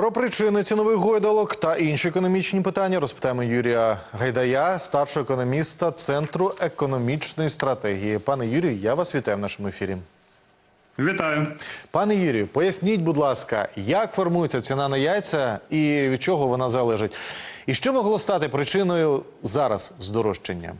Про причини цінових гойдалок та інші економічні питання розпитаємо Юрія Гайдая, старшого економіста Центру економічної стратегії. Пане Юрію, я вас вітаю в нашому ефірі. Вітаю. Пане Юрію, поясніть, будь ласка, як формується ціна на яйця і від чого вона залежить? І що могло стати причиною зараз здорожчання?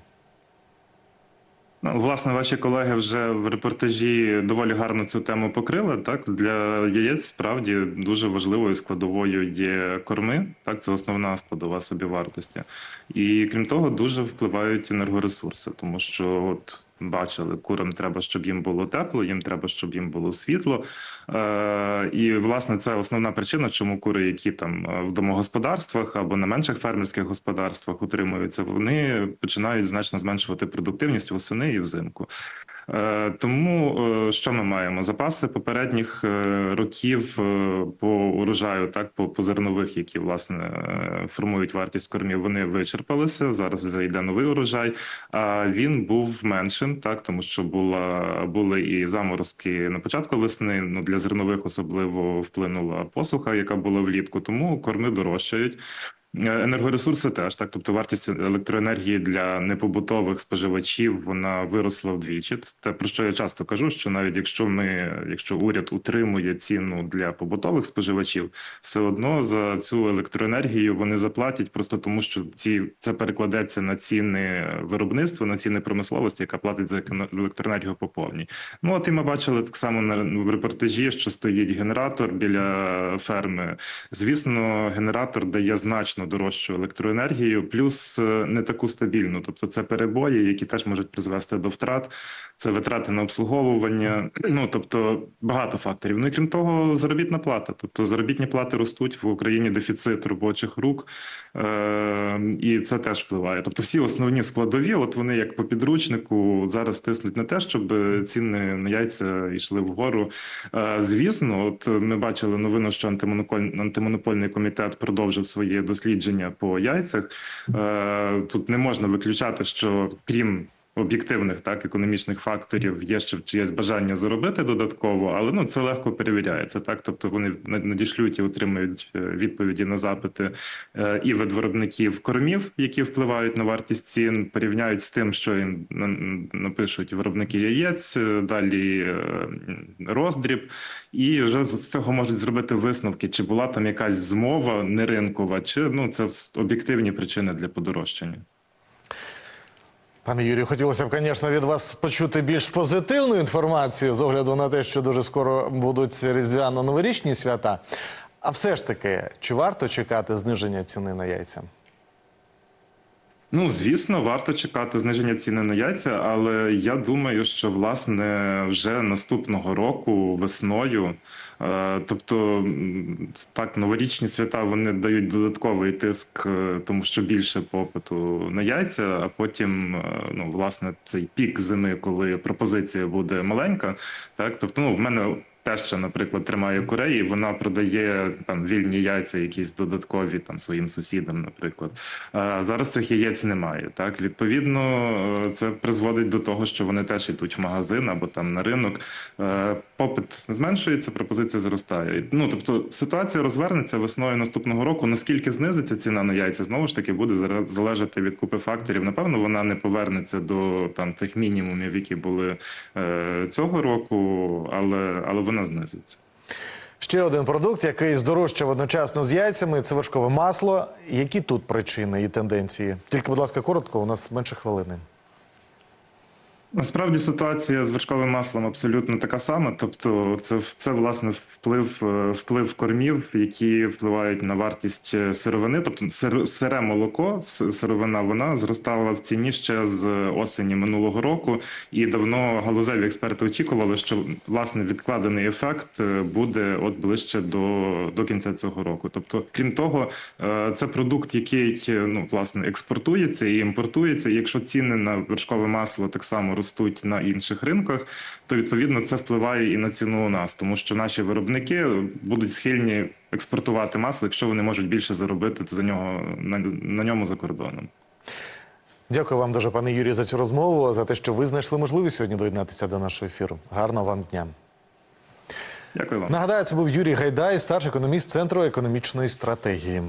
Власне, ваші колеги вже в репортажі доволі гарно цю тему покрили. Так для яєць справді дуже важливою складовою є корми. Так, це основна складова собівартості. І крім того, дуже впливають енергоресурси, тому що от. Бачили, курам треба, щоб їм було тепло, їм треба, щоб їм було світло. Е, І власне це основна причина, чому кури, які там е, в домогосподарствах або на менших фермерських господарствах утримуються, вони починають значно зменшувати продуктивність восени і взимку. Е, Тому е, що ми маємо? Запаси попередніх е, років по урожаю, так по, по зернових, які власне формують вартість кормів, вони вичерпалися. Зараз вже йде новий урожай. А він був меншим, так тому що була були і заморозки на початку весни. Ну для зернових особливо вплинула посуха, яка була влітку. Тому корми дорожчають. Енергоресурси теж так, тобто вартість електроенергії для непобутових споживачів вона виросла вдвічі. Те, про що я часто кажу: що навіть якщо ми, якщо уряд утримує ціну для побутових споживачів, все одно за цю електроенергію вони заплатять просто тому, що ці це перекладеться на ціни виробництва, на ціни промисловості, яка платить за електроенергію по повній. Ну от і ми бачили так само на в репортажі, що стоїть генератор біля ферми. Звісно, генератор дає значно дорожчу електроенергію, плюс е, не таку стабільну. Тобто, це перебої, які теж можуть призвести до втрат. Це витрати на обслуговування. Ну тобто багато факторів. Ну і крім того, заробітна плата. Тобто заробітні плати ростуть в Україні дефіцит робочих рук, е- і це теж впливає. Тобто, всі основні складові, от вони як по підручнику зараз тиснуть на те, щоб ціни на яйця йшли вгору. Е, Звісно, от ми бачили новину, що антимонопольний, антимонопольний комітет продовжив своє дослідження по яйцях. Е, Тут не можна виключати, що крім об'єктивних так економічних факторів є ще чиєсь бажання заробити додатково, але ну це легко перевіряється. Так, тобто вони надішлють і отримують е, відповіді на запити е, і від виробників кормів, які впливають на вартість цін, порівняють з тим, що їм на- напишуть виробники яєць, е, далі роздріб, і вже з цього можуть зробити висновки, чи була там якась змова не ринкова, чи ну це об'єктивні причини для подорожчання. Пане Юрію, хотілося б, звісно, від вас почути більш позитивну інформацію з огляду на те, що дуже скоро будуть різдвяно-новорічні свята. А все ж таки, чи варто чекати зниження ціни на яйця? Ну, звісно, варто чекати зниження ціни на яйця, але я думаю, що власне вже наступного року весною, е, тобто так, новорічні свята вони дають додатковий тиск, е, тому що більше попиту на яйця, а потім, е, ну, власне, цей пік зими, коли пропозиція буде маленька, так, тобто, ну, в мене. Теща, наприклад, тримає курей, і вона продає там вільні яйця, якісь додаткові там своїм сусідам, наприклад. А зараз цих яєць немає. Так, відповідно, е, це призводить до того, що вони теж йдуть в магазин або там на ринок. Е, Попит зменшується, пропозиція зростає. Ну тобто ситуація розвернеться весною наступного року. Наскільки знизиться ціна на яйця, знову ж таки буде залежати від купи факторів. Напевно, вона не повернеться до там тих мінімумів, які були е, цього року, але але вона знизиться. Ще один продукт, який здорожчав одночасно з яйцями, це вершкове масло. Які тут причини і тенденції? Тільки, будь ласка, коротко, у нас менше хвилини. Насправді ситуація з вершковим маслом абсолютно така сама. Тобто, це це власне вплив е, вплив кормів, які впливають на вартість е, сировини. Тобто, сир, сире молоко, сировина, вона зростала в ціні ще з осені минулого року, і давно галузеві експерти очікували, що власне відкладений ефект е, буде от ближче до, до кінця цього року. Тобто, крім того, це продукт, який ну власне експортується і імпортується. Якщо ціни на вершкове масло так само ростуть на інших ринках, то відповідно це впливає і на ціну у нас, тому що наші виробники будуть схильні експортувати масло, якщо вони можуть більше заробити за нього на, на ньому за кордоном. Дякую вам дуже, пане Юрію, за цю розмову, за те, що ви знайшли можливість сьогодні доєднатися до нашого ефіру. Гарного вам дня. Дякую вам. Нагадаю, це був Юрій Гайдай, старший економіст Центру економічної стратегії.